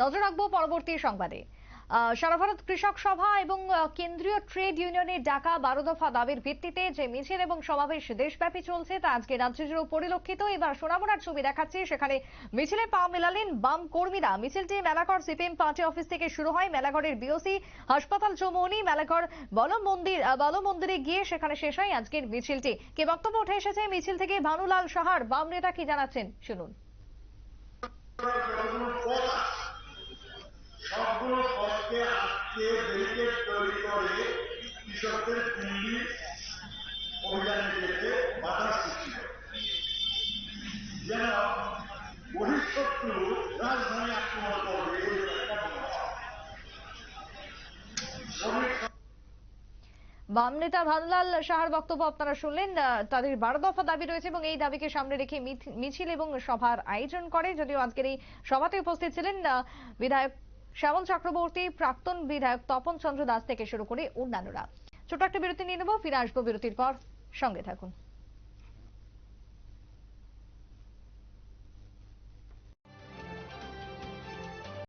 নজর রাখব পরবর্তী সংবাদে। সারা ভারত কৃষক সভা এবং কেন্দ্রীয় ট্রেড ইউনিয়নের ডাকা বারো দফা দাবির ভিত্তিতে যে মিছিল এবং সমাবেশ দেশব্যাপী চলছে তা আজকে রাজ্য জুড়েও পরিলক্ষিত। এবার সোনামুড়ার ছবি দেখাচ্ছে, সেখানে মিছিলে পা মেলালেন বাম কর্মীরা। মিছিলটি মেলাঘর সিপিএম পার্টি অফিস থেকে শুরু হয় মেলাঘরের বিওসি হাসপাতাল চৌমৌনি মেলাঘর বল মন্দির বল মন্দিরে গিয়ে সেখানে শেষ হয় আজকের মিছিলটি। কে বক্তব্য উঠে এসেছে, মিছিল থেকে ভানুলাল সাহার। বাম নেতা কি জানাচ্ছেন, শুনুন। বাম নেতা ভানুলাল সাহার বক্তব্য আপনারা শুনলেন তাদের বারো দফা দাবি রয়েছে এবং এই দাবিকে সামনে রেখে মিছিল এবং সভার আয়োজন করে। যদিও আজকের এই সভাতে উপস্থিত ছিলেন বিধায়ক শ্যামল চক্রবর্তী প্রাক্তন বিধায়ক তপন চন্দ্র দাস থেকে শুরু করে অন্যান্যরা। ছোট একটা বিরতি নিয়ে নেব, ফিরে আসব বিরতির পর। সঙ্গে থাকুন।